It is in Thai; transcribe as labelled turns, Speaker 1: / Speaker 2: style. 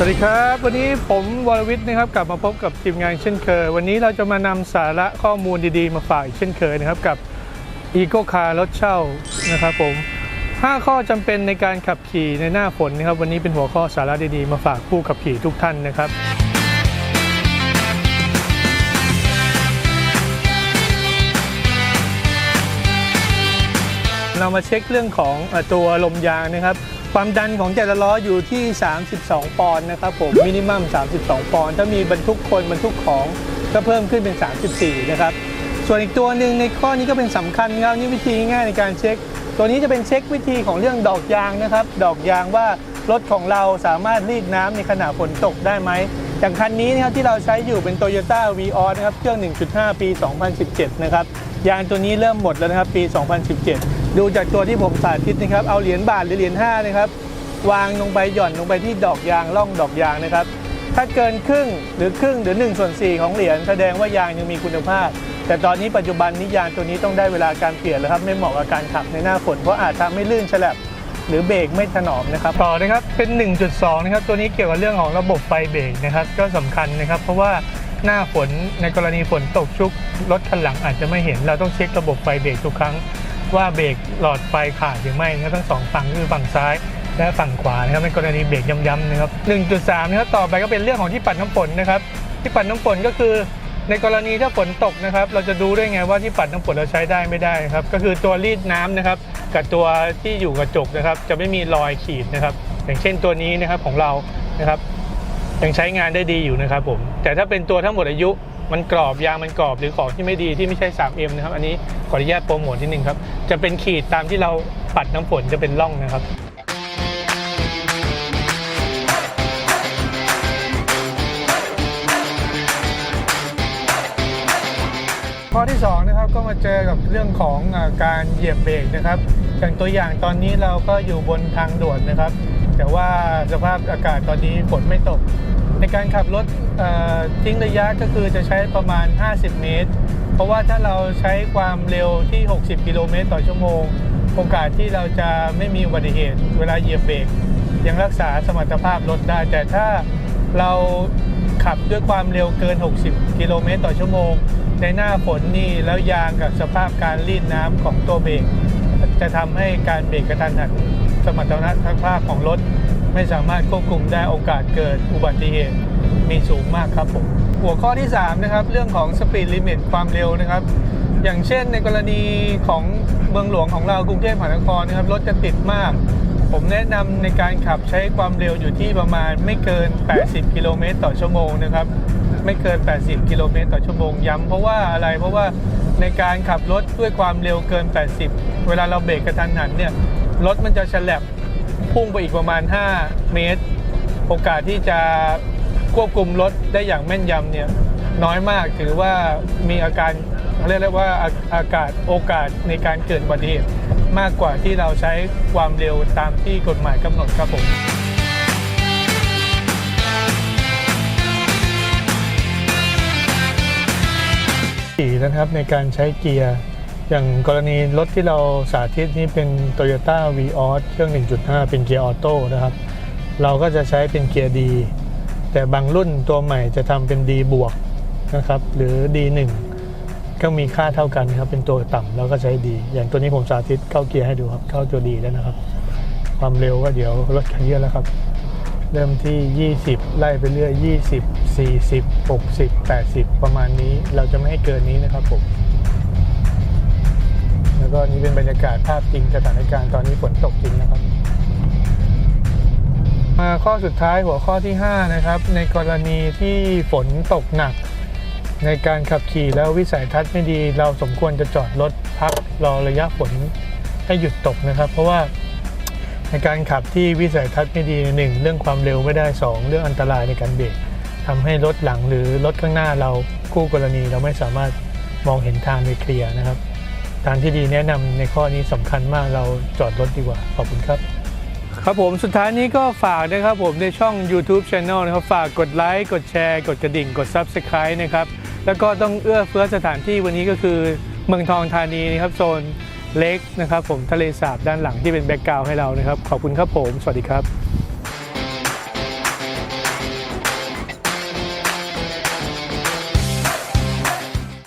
Speaker 1: สวัสดีครับ วันนี้ผมวรวิทย์นะครับกลับมาพบกับทีมงานเช่นเคย วันนี้เราจะมานำสาระข้อมูลดีๆ มาฝากอีกเช่นเคยนะครับกับ e c o Car รถเช่านะครับผม 5 ข้อจำเป็นในการขับขี่ในหน้าฝนนะครับ วันนี้เป็นหัวข้อสาระดีๆ มาฝากผู้ขับขี่ทุกท่านนะครับเรามาเช็คเรื่องของตัวลมยางนะครับ ความดันของแต่ละล้ออยู่ที่ 32 ปอนด์นะครับผม มินิมัม 32 ปอนด์ ถ้ามีบรรทุกคนบรรทุกของก็เพิ่มขึ้นเป็น 34 นะครับ ส่วนอีกตัวหนึ่งในข้อนี้ก็เป็นสำคัญครับนี่วิธีง่ายในการเช็ค ตัวนี้จะเป็นเช็ควิธีของเรื่องดอกยางนะครับ ดอกยางว่ารถของเราสามารถรีดน้ำในขณะฝนตกได้ไหม อย่างคันนี้นะครับที่เราใช้อยู่เป็น Toyota v ีออนะครับ เครื่อง 1.5 ปี 2017 นะครับ ยางตัวนี้เริ่มหมดแล้วนะครับ ปี 2017 ดูจากตัวที่ผมสาธิตนะครับ เอาเหรียญบาทหรือเหรียญ5นะครับ วางลงไปหย่อนลงไปที่ดอกยางร่องดอกยางนะครับ ถ้าเกินครึ่งหรือครึ่งหรือ1ส่วน4ของเหรียญแสดงว่ายางยังมีคุณภาพ แต่ตอนนี้ปัจจุบันนี้ยางตัวนี้ต้องได้เวลาการเปลี่ยนแล้วครับไม่เหมาะกับการขับในหน้าฝนเพราะอาจทำให้ลื่นฉลับหรือเบรกไม่ถนอมนะครับต่อนะครับเป็น 1.2 นะครับ ตัวนี้เกี่ยวกับเรื่องของระบบไฟเบรกนะครับ ก็สำคัญนะครับ เพราะว่าหน้าฝนในกรณีฝนตกชุกรถคันหลังอาจจะไม่เห็น เราต้องเช็คระบบไฟเบรกทุกครั้ง ว่าเบรกหลอดไฟขาดหรือไม่นะครับทั้งสองฝั่งคือฝั่งซ้ายและฝั่งขวานะครับในกรณีเบรกย้ำๆนะครับ 1.3 นะครับต่อไปก็เป็นเรื่องของที่ปัดน้ำฝนนะครับ ที่ปัดน้ำฝนก็คือ ในกรณีถ้าฝนตกนะครับ เราจะดูได้ไงว่าที่ปัดน้ำฝนเราใช้ได้ไม่ได้ครับ ก็คือตัวรีดน้ำนะครับ กับตัวที่อยู่กระจกนะครับ จะไม่มีรอยขีดนะครับ อย่างเช่นตัวนี้นะครับของเรานะครับยังใช้งานได้ดีอยู่นะครับผมแต่ถ้าเป็นตัวทั้งหมดอายุ มันกรอบยางมันกรอบหรือของที่ไม่ดีที่ไม่ใช่ 3M นะครับ อันนี้ขออนุญาตโปรโมทที่หนึ่งครับ จะเป็นขีดตามที่เราปัดน้ำฝนจะเป็นร่องนะครับข้อที่2นะครับก็มาเจอกับเรื่องของอการเหยียบเบรกนะครับอย่างตัวอย่างตอนนี้เราก็อยู่บนทางด่วนนะครับ แต่ว่าสภาพอากาศตอนนี้ฝนไม่ตก ในการขับรถทิ้งระยะก็คือจะใช้ประมาณ 50 เมตร เพราะว่าถ้าเราใช้ความเร็วที่ 60 กิโลเมตรต่อชั่วโมง โอกาสที่เราจะไม่มีอุบัติเหตุ เวลาเหยียบเบรกยังรักษาสมรรถภาพรถได้ แต่ถ้าเราขับด้วยความเร็วเกิน 60 กิโลเมตรต่อชั่วโมง ในหน้าฝนนี่แล้วยางกับสภาพการรีดน้ำของตัวเบรกจะทำให้การเบรกกระทันหันสมรรถภาพของรถ ไม่สามารถควบคุมได้โอกาสเกิดอุบัติเหตุมีสูงมากครับผมหัวข้อที่ 3 นะครับ เรื่องของสปีดลิมิตความเร็วนะครับ อย่างเช่นในกรณีของเมืองหลวงของเรากรุงเทพมหานครนะครับรถจะติดมาก ผมแนะนำในการขับใช้ความเร็วอยู่ที่ประมาณไม่เกิน 80 กิโลเมตรต่อชั่วโมงนะครับไม่เกิน 80 กิโลเมตรต่อชั่วโมงย้ำเพราะว่าอะไรเพราะว่าในการขับรถด้วยความเร็วเกิน 80 เวลาเราเบรกกระทันหันเนี่ยรถมันจะฉลับ พุ่งไปอีกประมาณ 5 เมตร โอกาสที่จะควบคุมรถได้อย่างแม่นยำเนี่ยน้อยมากถือว่ามีอาการเรียกได้ว่าอากาศโอกาสในการเกิดอุบัติเหตุมากกว่าที่เราใช้ความเร็วตามที่กฎหมายกำหนดครับผมขี่นะครับในการใช้เกียร์ อย่างกรณีรถที่เราสาธิตนี้เป็น Toyota v ีออเครื่อง 1.5 เป็นเกียร์ออโต้นะครับ เราก็จะใช้เป็นเกียร์ดีแต่บางรุ่นตัวใหม่จะทำเป็นดีบวกนะครับหรือ D1 ก็มีค่าเท่ากันครับเป็นตัวต่ำแล้วก็ใช้ดี อย่างตัวนี้ผมสาธิตเข้าเกียร์ให้ดูครับ เข้าตัวดีแล้วนะครับ ความเร็วก็เดี๋ยวลดกันเยอะแล้วครับ เริ่มที่ 20 ไล่ไปเรื่อย 20 40 60 80 ประมาณนี้เราจะไม่ให้เกินนี้นะครับผม แล้วก็นี่เป็นบรรยากาศภาพจริงสถานการณ์ตอนนี้ฝนตกจริงนะครับ มาข้อสุดท้ายหัวข้อที่ 5 นะครับ ในกรณีที่ฝนตกหนัก ในการขับขี่แล้ววิสัยทัศน์ไม่ดี เราสมควรจะจอดรถพักรอระยะฝนให้หยุดตกนะครับ เพราะว่าในการขับที่วิสัยทัศน์ไม่ดีหนึ่งเรื่องความเร็วไม่ได้ 2 เรื่องอันตรายในการเบรกทำให้รถหลังหรือรถข้างหน้าเราคู่กรณีเราไม่สามารถมองเห็นทางในเคลียร์นะครับ ทางที่ดีแนะนำในข้อนี้สำคัญมากเราจอดรถดีกว่า ขอบคุณครับ ครับผมสุดท้ายนี้ก็ฝากนะครับผมในช่อง YouTube Channel นะครับ ฝากกดไลค์กดแชร์ กดกระดิ่ง กด Subscribe นะครับ แล้วก็ต้องเอื้อเฟื้อสถานที่วันนี้ก็คือเมืองทองธานีนะครับโซนเล็กนะครับ ผมทะเลสาบด้านหลังที่เป็นแบ็กกราวให้เรานะครับ ขอบคุณครับผม สวัสดีครับ